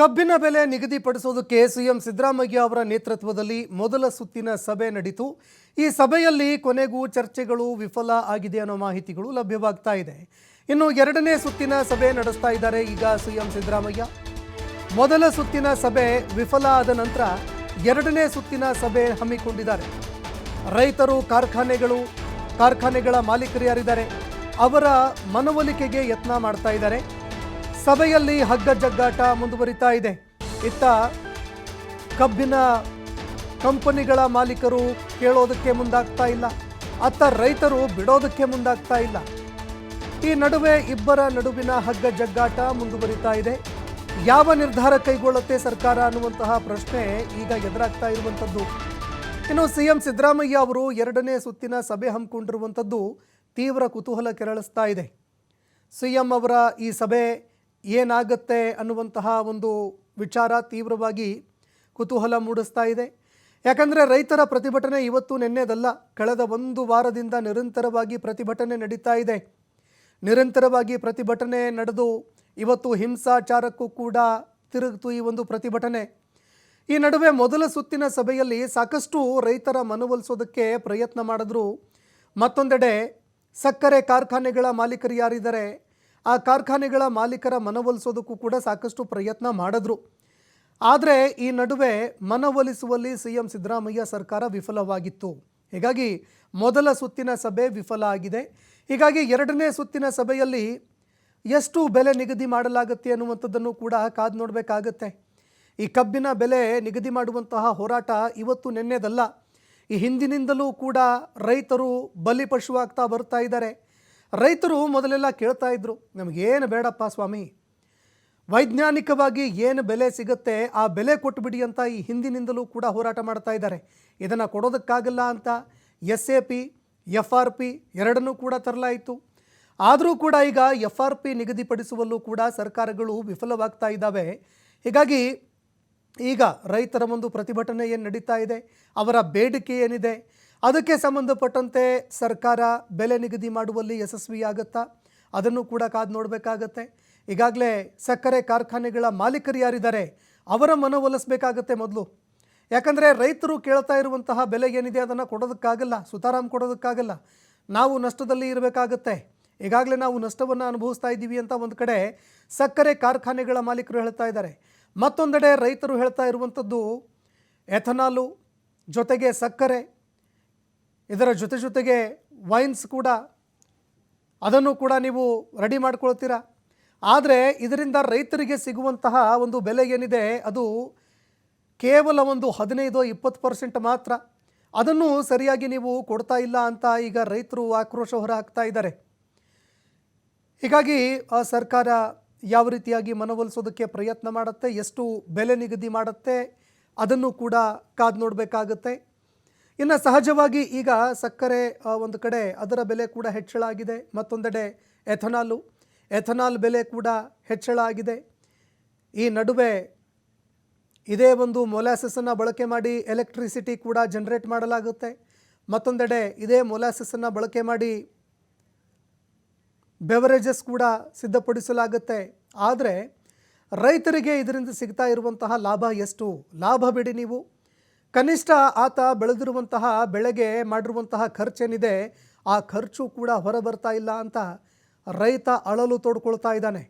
ಕಬ್ಬಿನ ಬೆಲೆ ನಿಗದಿಪಡಿಸುವುದಕ್ಕೆ ಸಿಎಂ ಸಿದ್ದರಾಮಯ್ಯ ಅವರ ನೇತೃತ್ವದಲ್ಲಿ ಮೊದಲ ಸುತ್ತಿನ ಸಭೆ ನಡೀತು. ಈ ಸಭೆಯಲ್ಲಿ ಕೊನೆಗೂ ಚರ್ಚೆಗಳು ವಿಫಲ ಆಗಿದೆ ಅನ್ನೋ ಮಾಹಿತಿಗಳು ಲಭ್ಯವಾಗ್ತಾ ಇದೆ. ಇನ್ನು ಎರಡನೇ ಸುತ್ತಿನ ಸಭೆ ನಡೆಸ್ತಾ ಇದ್ದಾರೆ ಈಗ ಸಿಎಂ ಸಿದ್ದರಾಮಯ್ಯ. ಮೊದಲ ಸುತ್ತಿನ ಸಭೆ ವಿಫಲ ಆದ ನಂತರ ಎರಡನೇ ಸುತ್ತಿನ ಸಭೆ ಹಮ್ಮಿಕೊಂಡಿದ್ದಾರೆ. ರೈತರು, ಕಾರ್ಖಾನೆಗಳು, ಕಾರ್ಖಾನೆಗಳ ಮಾಲೀಕರು ಯಾರಿದ್ದಾರೆ, ಅವರ ಮನವೊಲಿಕೆಗೆ ಯತ್ನ ಮಾಡ್ತಾ ಇದ್ದಾರೆ. ಸಭೆಯಲ್ಲಿ ಹಗ್ಗ ಜಗ್ಗಾಟ ಮುಂದುವರಿತಾ ಇದೆ. ಇತ್ತ ಕಬ್ಬಿನ ಕಂಪನಿಗಳ ಮಾಲೀಕರು ಕೇಳೋದಕ್ಕೆ ಮುಂದಾಗ್ತಾ ಇಲ್ಲ. ಅತ್ತ ರೈತರು ಬಿಡೋದಕ್ಕೆ ಮುಂದಾಗ್ತಾ ಇಲ್ಲ. ಈ ನಡುವೆ ಇಬ್ಬರ ನಡುವಿನ ಹಗ್ಗ ಜಗ್ಗಾಟ ಮುಂದುವರಿತಾ ಇದೆ. ಯಾವ ನಿರ್ಧಾರ ಕೈಗೊಳ್ಳುತ್ತೆ ಸರ್ಕಾರ ಅನ್ನುವಂತಹ ಪ್ರಶ್ನೆ ಈಗ ಎದುರಾಗ್ತಾ ಇರುವಂಥದ್ದು. ಇನ್ನು ಸಿಎಂ ಸಿದ್ದರಾಮಯ್ಯ ಅವರು ಎರಡನೇ ಸುತ್ತಿನ ಸಭೆ ಹಮ್ಮಿಕೊಂಡಿರುವಂಥದ್ದು ತೀವ್ರ ಕುತೂಹಲ ಕೆರಳಿಸ್ತಾ ಇದೆ. ಸಿಎಂ ಅವರ ಈ ಸಭೆ ಏನಾಗತ್ತೆ ಅನ್ನುವಂತಹ ಒಂದು ವಿಚಾರ ತೀವ್ರವಾಗಿ ಕುತೂಹಲ ಮೂಡಿಸ್ತಾ ಇದೆ. ಯಾಕಂದರೆ ರೈತರ ಪ್ರತಿಭಟನೆ ಇವತ್ತು ನಿನ್ನೆದಲ್ಲ, ಕಳೆದ ಒಂದು ವಾರದಿಂದ ನಿರಂತರವಾಗಿ ಪ್ರತಿಭಟನೆ ನಡೀತಾ ಇದೆ. ನಿರಂತರವಾಗಿ ಪ್ರತಿಭಟನೆ ನಡೆದು ಇವತ್ತು ಹಿಂಸಾಚಾರಕ್ಕೂ ಕೂಡ ತಿರುಗಿತು ಈ ಒಂದು ಪ್ರತಿಭಟನೆ. ಈ ನಡುವೆ ಮೊದಲ ಸುತ್ತಿನ ಸಭೆಯಲ್ಲಿ ಸಾಕಷ್ಟು ರೈತರ ಮನವೊಲಿಸೋದಕ್ಕೆ ಪ್ರಯತ್ನ ಮಾಡಿದ್ರು. ಮತ್ತೊಂದೆಡೆ ಸಕ್ಕರೆ ಕಾರ್ಖಾನೆಗಳ ಮಾಲೀಕರು ಯಾರಿದ್ದಾರೆ? ಆ ಕಾರ್ಖಾನೆಗಳ ಮಾಲೀಕರ ಮನವೊಲಿಸೋದಕ್ಕೂ ಕೂಡ ಸಾಕಷ್ಟು ಪ್ರಯತ್ನ ಮಾಡಿದ್ರು. ಆದರೆ ಈ ನಡುವೆ ಮನವೊಲಿಸುವಲ್ಲಿ ಸಿ ಎಂ ಸಿದ್ದರಾಮಯ್ಯ ಸರ್ಕಾರ ವಿಫಲವಾಗಿತ್ತು. ಹೀಗಾಗಿ ಮೊದಲ ಸುತ್ತಿನ ಸಭೆ ವಿಫಲ ಆಗಿದೆ. ಹೀಗಾಗಿ ಎರಡನೇ ಸುತ್ತಿನ ಸಭೆಯಲ್ಲಿ ಎಷ್ಟು ಬೆಲೆ ನಿಗದಿ ಮಾಡಲಾಗುತ್ತೆ ಅನ್ನುವಂಥದ್ದನ್ನು ಕೂಡ ಕಾದು ನೋಡಬೇಕಾಗತ್ತೆ. ಈ ಕಬ್ಬಿನ ಬೆಲೆ ನಿಗದಿ ಮಾಡುವಂತಹ ಹೋರಾಟ ಇವತ್ತು ನಿನ್ನೆದಲ್ಲ. ಈ ಹಿಂದಿನಿಂದಲೂ ಕೂಡ ರೈತರು ಬಲಿಪಶುವಾಗ್ತಾ ಬರ್ತಾ ಇದ್ದಾರೆ. ರೈತರು ಮೊದಲೆಲ್ಲ ಕೇಳ್ತಾ ಇದ್ರು, ನಮಗೇನು ಬೇಡಪ್ಪ ಸ್ವಾಮಿ? ವೈಜ್ಞಾನಿಕವಾಗಿ ಏನು ಬೆಲೆ ಸಿಗುತ್ತೆ, ಆ ಬೆಲೆ ಕೊಟ್ಟುಬಿಡಿ ಅಂತ ಈ ಹಿಂದಿನಿಂದಲೂ ಕೂಡ ಹೋರಾಟ ಮಾಡ್ತಾ ಇದ್ದಾರೆ. ಇದನ್ನು ಕೊಡೋದಕ್ಕಾಗಲ್ಲ ಅಂತ S A P, F R P ಎರಡನ್ನೂ ಕೂಡ ತರಲಾಯಿತು. ಆದರೂ ಕೂಡ ಈಗ ಎಫ್ ಆರ್ ಪಿ ನಿಗದಿಪಡಿಸುವಲ್ಲೂ ಕೂಡ ಸರ್ಕಾರಗಳು ವಿಫಲವಾಗ್ತಾ ಇದ್ದಾವೆ. ಹೀಗಾಗಿ ಈಗ ರೈತರ ಒಂದು ಪ್ರತಿಭಟನೆ ಏನು ನಡೀತಾ ಇದೆ, ಅವರ ಬೇಡಿಕೆ ಏನಿದೆ ಅದಕ್ಕೆ ಸಂಬಂಧಪಟ್ಟಂತೆ ಸರ್ಕಾರ ಬೆಲೆ ನಿಗದಿ ಮಾಡುವಲ್ಲಿ ಯಶಸ್ವಿಯಾಗುತ್ತಾ ಅದನ್ನು ಕೂಡ ಕಾದು ನೋಡಬೇಕಾಗತ್ತೆ. ಈಗಾಗಲೇ ಸಕ್ಕರೆ ಕಾರ್ಖಾನೆಗಳ ಮಾಲೀಕರು ಯಾರಿದ್ದಾರೆ, ಅವರ ಮನವೊಲಿಸಬೇಕಾಗತ್ತೆ ಮೊದಲು. ಯಾಕಂದರೆ ರೈತರು ಕೇಳ್ತಾ ಇರುವಂತಹ ಬೆಲೆ ಏನಿದೆ ಅದನ್ನು ಕೊಡೋದಕ್ಕಾಗಲ್ಲ, ಸುತಾರಾಮ್ ಕೊಡೋದಕ್ಕಾಗಲ್ಲ. ನಾವು ನಷ್ಟದಲ್ಲಿ ಇರಬೇಕಾಗತ್ತೆ. ಈಗಾಗಲೇ ನಾವು ನಷ್ಟವನ್ನು ಅನುಭವಿಸ್ತಾ ಇದ್ದೀವಿ ಅಂತ ಒಂದು ಕಡೆ ಸಕ್ಕರೆ ಕಾರ್ಖಾನೆಗಳ ಮಾಲೀಕರು ಹೇಳ್ತಾ ಇದ್ದಾರೆ. ಮತ್ತೊಂದೆಡೆ ರೈತರು ಹೇಳ್ತಾ ಇರುವಂಥದ್ದು, ಎಥನಾಲು ಜೊತೆಗೆ ಸಕ್ಕರೆ ಇದರ ಜೊತೆ ಜೊತೆಗೆ ವೈನ್ಸ್ ಕೂಡ, ಅದನ್ನು ಕೂಡ ನೀವು ರೆಡಿ ಮಾಡ್ಕೊಳ್ತೀರಾ? ಆದರೆ ಇದರಿಂದ ರೈತರಿಗೆ ಸಿಗುವಂತಹ ಒಂದು ಬೆಲೆ ಏನಿದೆ, ಅದು ಕೇವಲ ಒಂದು ಹದಿನೈದು, ಇಪ್ಪತ್ತು ಪರ್ಸೆಂಟ್ ಮಾತ್ರ. ಅದನ್ನು ಸರಿಯಾಗಿ ನೀವು ಕೊಡ್ತಾ ಇಲ್ಲ ಅಂತ ಈಗ ರೈತರು ಆಕ್ರೋಶ ಹೊರ ಹಾಕ್ತಾ ಇದ್ದಾರೆ. ಹೀಗಾಗಿ, ಆ ಸರ್ಕಾರ ಯಾವ ರೀತಿಯಾಗಿ ಮನವೊಲಿಸೋದಕ್ಕೆ ಪ್ರಯತ್ನ ಮಾಡುತ್ತೆ, ಎಷ್ಟು ಬೆಲೆ ನಿಗದಿ ಮಾಡುತ್ತೆ, ಅದನ್ನು ಕೂಡ ಕಾದು ನೋಡಬೇಕಾಗತ್ತೆ. ಇನ್ನು ಸಹಜವಾಗಿ ಈಗ ಸಕ್ಕರೆ ಒಂದು ಕಡೆ ಅದರ ಬೆಲೆ ಕೂಡ ಹೆಚ್ಚಳ ಆಗಿದೆ. ಮತ್ತೊಂದೆಡೆ ಎಥನಾಲು, ಎಥನಾಲ್ ಬೆಲೆ ಕೂಡ ಹೆಚ್ಚಳ ಆಗಿದೆ. ಈ ನಡುವೆ ಇದೇ ಒಂದು ಮೊಲ್ಯಾಸಸನ್ನು ಬಳಕೆ ಮಾಡಿ ಎಲೆಕ್ಟ್ರಿಸಿಟಿ ಕೂಡ ಜನರೇಟ್ ಮಾಡಲಾಗುತ್ತೆ. ಮತ್ತೊಂದೆಡೆ ಇದೇ ಮೊಲ್ಯಾಸಸನ್ನು ಬಳಕೆ ಮಾಡಿ ಬೆವರೇಜಸ್ ಕೂಡ ಸಿದ್ಧಪಡಿಸಲಾಗುತ್ತೆ. ಆದರೆ ರೈತರಿಗೆ ಇದರಿಂದ ಸಿಗ್ತಾ ಇರುವಂತಹ ಲಾಭ ಎಷ್ಟು? ಲಾಭ ಬಿಡಿ ನೀವು. ಕನಿಷ್ಠ ಆತ ಬೆಳೆದಿರುವಂತಹ ಬೆಳೆಗೆ ಮಾಡಿರುವಂತಹ ಖರ್ಚೇನಿದೆ, ಆ ಖರ್ಚು ಕೂಡ ಹೊರ ಬರ್ತಾ ಇಲ್ಲ ಅಂತ ರೈತ ಅಳಲು ತೋಡ್ಕೊಳ್ತಾ ಇದ್ದಾನೆ.